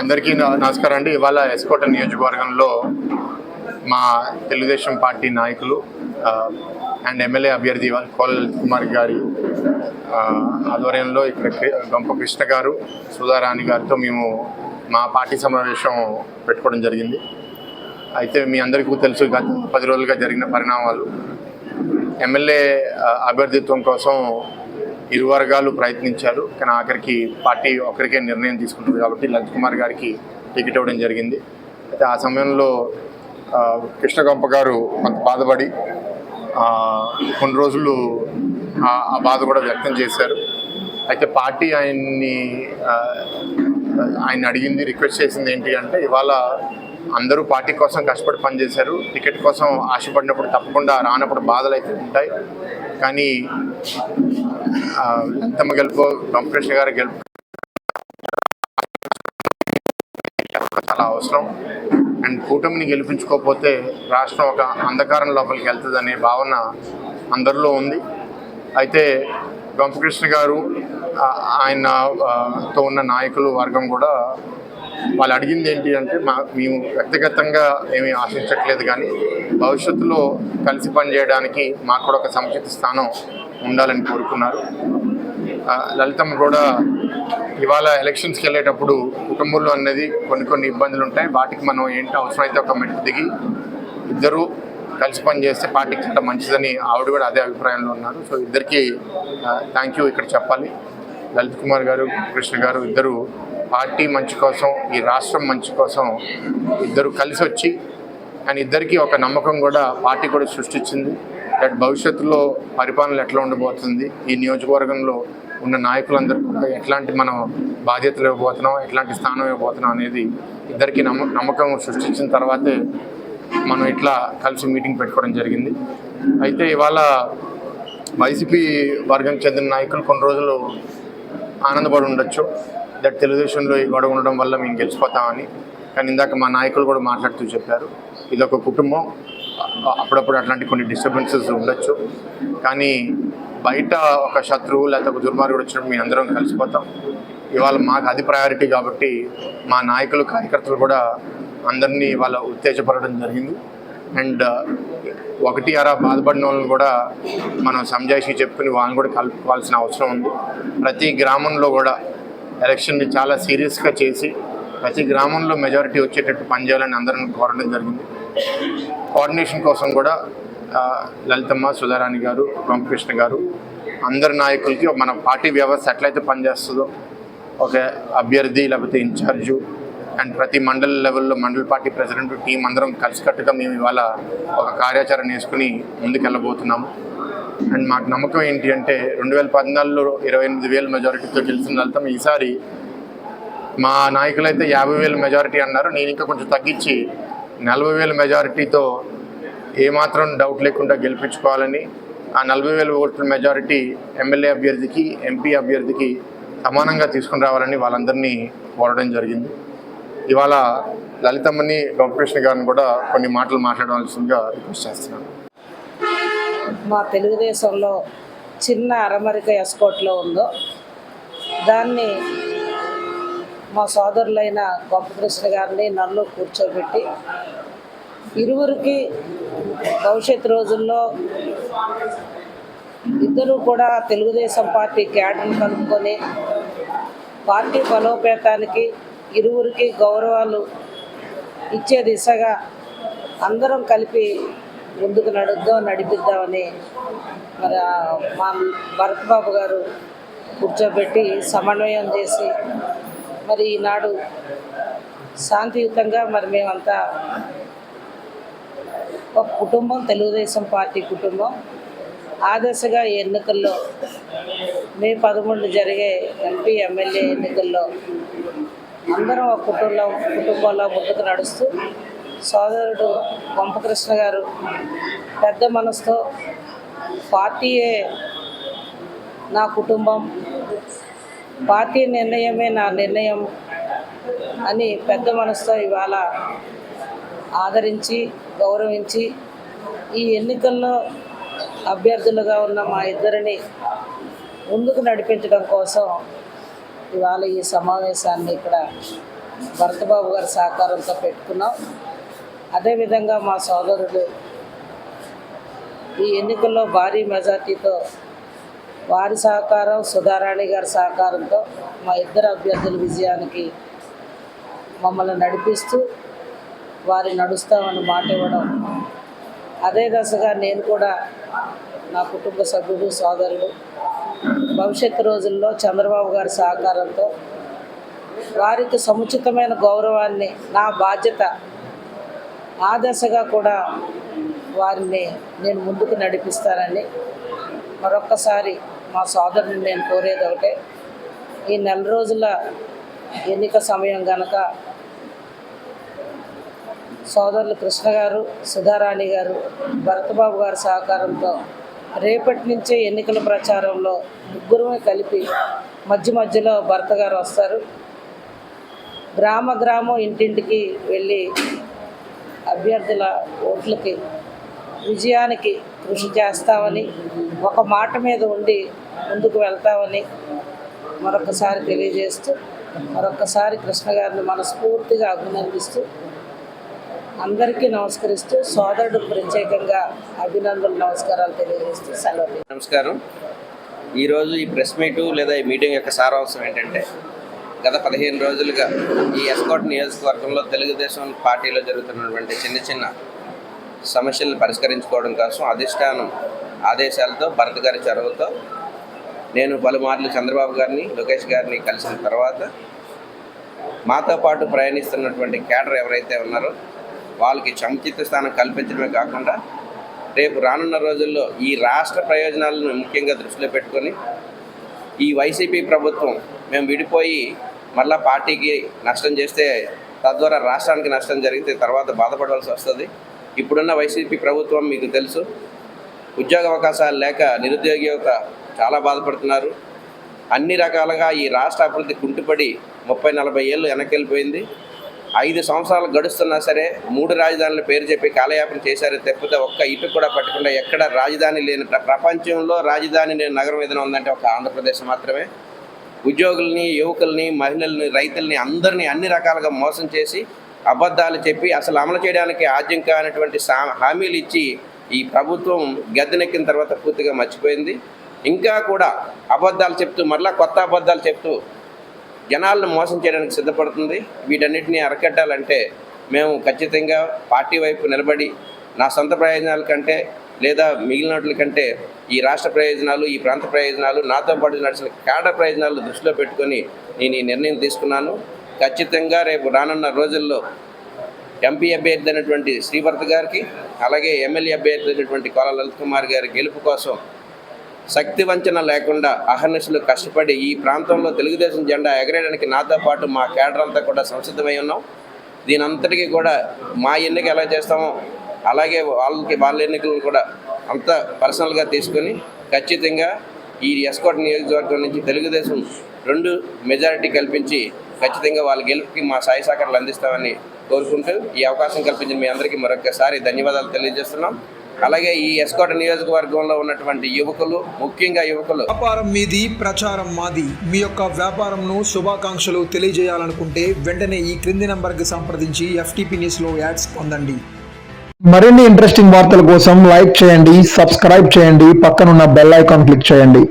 అందరికీ నమస్కారం అండి. ఇవాళ ఎస్కోట నియోజకవర్గంలో మా తెలుగుదేశం పార్టీ నాయకులు అండ్ ఎమ్మెల్యే అభ్యర్థి కోల్ కుమార్ గారి ఆధ్వర్యంలో ఇక్కడ గొంప గంప కృష్ణ గారు సుధారాణి గారితో మేము మా పార్టీ సమావేశం పెట్టుకోవడం జరిగింది. అయితే మీ అందరికీ తెలుసు గత పది రోజులుగా జరిగిన పరిణామాలు. ఎమ్మెల్యే అభ్యర్థిత్వం కోసం ఇరు వర్గాలు ప్రయత్నించారు కానీ ఆఖరికి పార్టీ ఒకరికే నిర్ణయం తీసుకుంటుంది కాబట్టి లలిత్ కుమార్ గారికి టికెట్ ఇవ్వడం జరిగింది. అయితే ఆ సమయంలో కృష్ణగొంప కృష్ణగంప గారు కొంత బాధపడి కొన్ని రోజులు ఆ బాధ కూడా వ్యక్తం చేశారు. అయితే పార్టీ ఆయన్ని ఆయన అడిగింది రిక్వెస్ట్ చేసింది ఏంటి అంటే ఇవాళ అందరూ పార్టీ కోసం కష్టపడి పనిచేశారు టికెట్ కోసం ఆశపడినప్పుడు తప్పకుండా రానప్పుడు బాధలు అయితే ఉంటాయి. కానీ తమ లలితమ్మ గెలుపు గారు గారి గెలుపు చాలా అవసరం. అండ్ కూటమిని గెలిపించుకోకపోతే రాష్ట్రం ఒక అంధకారం లోపలికి వెళ్తుంది అనే భావన అందరిలో ఉంది. అయితే గంపకృష్ణ గారు ఆయన తో ఉన్న నాయకులు వర్గం కూడా వాళ్ళు అడిగింది ఏంటి అంటే మా మేము వ్యక్తిగతంగా ఏమీ ఆశించట్లేదు కానీ భవిష్యత్తులో కలిసి పనిచేయడానికి మాకు కూడా ఒక సముచిత స్థానం ఉండాలని కోరుకున్నారు. లలితమ్మ కూడా ఇవాళ ఎలక్షన్స్కి వెళ్ళేటప్పుడు కుటుంబంలో అనేది కొన్ని కొన్ని ఇబ్బందులు ఉంటాయి. వాటికి మనం ఏంటి అవసరమైతే ఒక మెట్టు దిగి ఇద్దరు కలిసి పని చేస్తే పార్టీకి చాలా మంచిదని ఆవిడ కూడా అదే అభిప్రాయంలో ఉన్నారు. సో ఇద్దరికి థ్యాంక్ యూ ఇక్కడ చెప్పాలి. లలిత్ కుమార్ గారు కృష్ణ గారు ఇద్దరు పార్టీ మంచి కోసం ఈ రాష్ట్రం మంచి కోసం ఇద్దరు కలిసి వచ్చి అండ్ ఇద్దరికి ఒక నమ్మకం కూడా పార్టీ కూడా సృష్టించింది. దట్ భవిష్యత్తులో పరిపాలన ఎట్లా ఉండబోతుంది ఈ నియోజకవర్గంలో ఉన్న నాయకులందరూ కూడా ఎట్లాంటి మనం బాధ్యతలు ఇవ్వబోతున్నాం ఎట్లాంటి స్థానం ఇవ్వబోతున్నాం అనేది ఇద్దరికి నమ్మ నమ్మకం సృష్టించిన తర్వాతే మనం ఇట్లా కలిసి మీటింగ్ పెట్టుకోవడం జరిగింది. అయితే ఇవాళ వైసీపీ వర్గం చెందిన నాయకులు కొన్ని రోజులు ఆనందపడి ఉండొచ్చు. దట్ తెలుగుదేశంలో ఈ గొడవ ఉండడం వల్ల మేము గెలిచిపోతామని. కానీ ఇందాక మా నాయకులు కూడా మాట్లాడుతూ చెప్పారు. ఇది ఒక కుటుంబం. అప్పుడప్పుడు అట్లాంటి కొన్ని డిస్టర్బెన్సెస్ ఉండొచ్చు. కానీ బయట ఒక శత్రువు లేకపోతే ఒక దుర్మార్గుడు వచ్చినప్పుడు మేము అందరం కలిసిపోతాం. ఇవాళ మాకు అది ప్రయారిటీ కాబట్టి మా నాయకులు కార్యకర్తలు కూడా అందరినీ వాళ్ళ ఉత్తేజపడడం జరిగింది. అండ్ uh, ఒకటి అరా బాధపడిన వాళ్ళని కూడా మనం సంజాయిషి చెప్పుకుని వాళ్ళని కూడా కలుపుకోవాల్సిన అవసరం ఉంది. ప్రతి గ్రామంలో కూడా ఎలక్షన్ని చాలా సీరియస్గా చేసి ప్రతి గ్రామంలో మెజారిటీ వచ్చేటట్టు పనిచేయాలని అందరిని కోరడం జరిగింది. కోఆర్డినేషన్ కోసం కూడా uh, లలితమ్మ సుధారాణి గారు రామకృష్ణ గారు అందరి నాయకులకి మన పార్టీ వ్యవస్థ ఎట్లయితే పనిచేస్తుందో ఒక అభ్యర్థి లేకపోతే ఇన్ఛార్జు అండ్ ప్రతి మండల లెవెల్లో మండల పార్టీ ప్రెసిడెంట్ టీం అందరం కలిసికట్టుగా మేము ఇవాళ ఒక కార్యాచరణ వేసుకుని ముందుకెళ్ళబోతున్నాము. అండ్ మాకు నమ్మకం ఏంటి అంటే రెండు వేల పద్నాలుగులో ఇరవై ఎనిమిది వేల మెజారిటీతో గెలిచిన లలితమ్మ ఈసారి మా నాయకులు అయితే యాభై వేల మెజారిటీ అన్నారు. నేను ఇంకా కొంచెం తగ్గించి నలభై వేల మెజారిటీతో ఏమాత్రం డౌట్ లేకుండా గెలిపించుకోవాలని ఆ నలభై వేల ఓట్ల మెజారిటీ ఎమ్మెల్యే అభ్యర్థికి ఎంపీ అభ్యర్థికి సమానంగా తీసుకుని రావాలని వాళ్ళందరినీ కోరడం జరిగింది. ఇవాళ లలితమ్మని గోపకృష్ణ గారిని కూడా కొన్ని మాటలు మాట్లాడవలసిందిగా రిక్వెస్ట్ చేస్తున్నాను. మా తెలుగుదేశంలో చిన్న అరమరిక ఎస్కోట్లో ఉందో దాన్ని మా సోదరులైన గోపకృష్ణ గారిని నన్ను కూర్చోబెట్టి ఇరువురికి భవిష్యత్ రోజుల్లో ఇద్దరు కూడా తెలుగుదేశం పార్టీ క్యాడర్ని కలుపుకొని పార్టీ బలోపేతానికి ఇరువురికి గౌరవాలు ఇచ్చే దిశగా అందరం కలిపి ముందుకు నడుద్దాం నడిపిద్దామని మరి మా భరత్ బాబు గారు కూర్చోబెట్టి సమన్వయం చేసి మరి ఈనాడు శాంతియుతంగా మరి మేమంతా ఒక కుటుంబం తెలుగుదేశం పార్టీ కుటుంబం. ఆ దశగా ఈ ఎన్నికల్లో మే పదమూడు జరిగే ఎంపీ ఎమ్మెల్యే ఎన్నికల్లో అందరం ఒక కుటుంబం కుటుంబంలో ముందుకు నడుస్తూ సోదరుడు వంపకృష్ణ గారు పెద్ద మనసుతో పార్టీయే నా కుటుంబం పార్టీ నిర్ణయమే నా నిర్ణయం అని పెద్ద మనసుతో ఇవాళ ఆదరించి గౌరవించి ఈ ఎన్నికల్లో అభ్యర్థులుగా ఉన్న మా ఇద్దరిని ముందుకు నడిపించడం కోసం ఇవాళ ఈ సమావేశాన్ని ఇక్కడ భరతబాబు గారి సహకారంతో పెట్టుకున్నాం. అదేవిధంగా మా సోదరుడు ఈ ఎన్నికల్లో భారీ మెజార్టీతో వారి సహకారం సుధారాణి గారి సహకారంతో మా ఇద్దరు అభ్యర్థుల విజయానికి మమ్మల్ని నడిపిస్తూ వారి నడుస్తామని మాట ఇవ్వడం. అదే దశగా నేను కూడా నా కుటుంబ సభ్యుడు సోదరుడు భవిష్యత్తు రోజుల్లో చంద్రబాబు గారి సహకారంతో వారికి సముచితమైన గౌరవాన్ని నా బాధ్యత ఆదర్శగా కూడా వారిని నేను ముందుకు నడిపిస్తానని మరొక్కసారి మా సోదరుని నేను కోరేది ఒకటే. ఈ నెల రోజుల ఎన్నిక సమయం గనక సోదరులు కృష్ణ గారు సుధారాణి గారు భరతబాబు గారి సహకారంతో రేపటి నుంచే ఎన్నికల ప్రచారంలో ముగ్గురమే కలిపి మధ్య మధ్యలో భర్త గారు వస్తారు. గ్రామ గ్రామం ఇంటింటికి వెళ్ళి అభ్యర్థుల ఓట్లకి విజయానికి కృషి చేస్తామని ఒక మాట మీద ఉండి ముందుకు వెళ్తామని మరొకసారి తెలియజేస్తూ మరొకసారి కృష్ణ గారిని మనస్ఫూర్తిగా అభినందిస్తూ అందరికీ నమస్కరిస్తూ సోదరుడు ప్రత్యేకంగా అభినందనలు నమస్కారాలు తెలియజేస్తూ సెలవు. నమస్కారం. ఈరోజు ఈ ప్రెస్ మీటు లేదా ఈ మీటింగ్ యొక్క సారాంశం ఏంటంటే గత పదిహేను రోజులుగా ఈ ఎస్కోట్ నియోజకవర్గంలో తెలుగుదేశం పార్టీలో జరుగుతున్నటువంటి చిన్న చిన్న సమస్యలను పరిష్కరించుకోవడం కోసం అధిష్టానం ఆదేశాలతో భరత్ గారి చొరవతో నేను పలుమార్లు చంద్రబాబు గారిని లోకేష్ గారిని కలిసిన తర్వాత మాతో పాటు ప్రయాణిస్తున్నటువంటి క్యాడర్ ఎవరైతే ఉన్నారో వాళ్ళకి సముచిత స్థానం కల్పించడమే కాకుండా రేపు రానున్న రోజుల్లో ఈ రాష్ట్ర ప్రయోజనాలను ముఖ్యంగా దృష్టిలో పెట్టుకొని ఈ వైసీపీ ప్రభుత్వం మేము విడిపోయి మళ్ళా పార్టీకి నష్టం చేస్తే తద్వారా రాష్ట్రానికి నష్టం జరిగితే తర్వాత బాధపడవలసి వస్తుంది. ఇప్పుడున్న వైసీపీ ప్రభుత్వం మీకు తెలుసు. ఉద్యోగ అవకాశాలు లేక నిరుద్యోగ యువత చాలా బాధపడుతున్నారు. అన్ని రకాలుగా ఈ రాష్ట్ర అభివృద్ధి కుంటుపడి ముప్పై నలభై ఏళ్ళు వెనకెళ్ళిపోయింది ఐదు సంవత్సరాలు గడుస్తున్నా సరే మూడు రాజధానుల పేరు చెప్పి కాలయాపన చేశారు తప్పితే ఒక్క ఇటు కూడా పట్టకుండా ఎక్కడ రాజధాని లేని ప్రపంచంలో రాజధాని లేని నగరం ఏదైనా ఉందంటే ఒక ఆంధ్రప్రదేశ్ మాత్రమే. ఉద్యోగుల్ని యువకుల్ని మహిళల్ని రైతుల్ని అందరినీ అన్ని రకాలుగా మోసం చేసి అబద్ధాలు చెప్పి అసలు అమలు చేయడానికి ఆద్యం కానటువంటి సా హామీలు ఇచ్చి ఈ ప్రభుత్వం గద్దెనెక్కిన తర్వాత పూర్తిగా మర్చిపోయింది. ఇంకా కూడా అబద్ధాలు చెప్తూ మరలా కొత్త అబద్ధాలు చెప్తూ జనాలను మోసం చేయడానికి సిద్ధపడుతుంది. వీటన్నిటిని అరకట్టాలంటే మేము ఖచ్చితంగా పార్టీ వైపు నిలబడి నా సొంత ప్రయోజనాల కంటే లేదా మిగిలినట్ల కంటే ఈ రాష్ట్ర ప్రయోజనాలు ఈ ప్రాంత ప్రయోజనాలు నాతో పాటు నడిచిన కేడర్ ప్రయోజనాలు దృష్టిలో పెట్టుకొని నేను ఈ నిర్ణయం తీసుకున్నాను. ఖచ్చితంగా రేపు రానున్న రోజుల్లో ఎంపీ అభ్యర్థి అయినటువంటి శ్రీభర్త గారికి అలాగే ఎమ్మెల్యే అభ్యర్థి అయినటువంటి కోల లలిత్ కుమార్ గారి గెలుపు కోసం శక్తి వంచన లేకుండా అహర్నిశలు కష్టపడి ఈ ప్రాంతంలో తెలుగుదేశం జెండా ఎగరేయడానికి నాతో పాటు మా కేడర్ అంతా కూడా సంసిద్ధమై ఉన్నాం. దీని అంతటికీ కూడా మా ఎన్నిక ఎలా చేస్తామో అలాగే వాళ్ళకి వాళ్ళ ఎన్నికలను కూడా అంత పర్సనల్గా తీసుకొని ఖచ్చితంగా ఈ ఎస్కోట్ నియోజకవర్గం నుంచి తెలుగుదేశం రెండు మెజారిటీ కల్పించి ఖచ్చితంగా వాళ్ళ గెలుపుకి మా సాయి సహకారాలు అందిస్తామని కోరుకుంటూ ఈ అవకాశం కల్పించిన మీ అందరికీ మరొకసారి ధన్యవాదాలు తెలియజేస్తున్నాం. అలాగే ఈ ఎస్కోట నియోజకవర్గంలో ఉన్నటువంటి యువకులు ముఖ్యంగా యువకులు. వ్యాపారం మీది ప్రచారం మాది. మీ యొక్క వ్యాపారంను శుభాకాంక్షలు తెలియజేయాలనుకుంటే వెంటనే ఈ క్రింది నంబర్కి సంప్రదించి ఎఫ్టీపీ న్యూస్లో యాడ్స్ పొందండి. మరిన్ని ఇంట్రెస్టింగ్ వార్తల కోసం లైక్ చేయండి సబ్స్క్రైబ్ చేయండి పక్కనున్న బెల్ ఐకాన్ క్లిక్ చేయండి.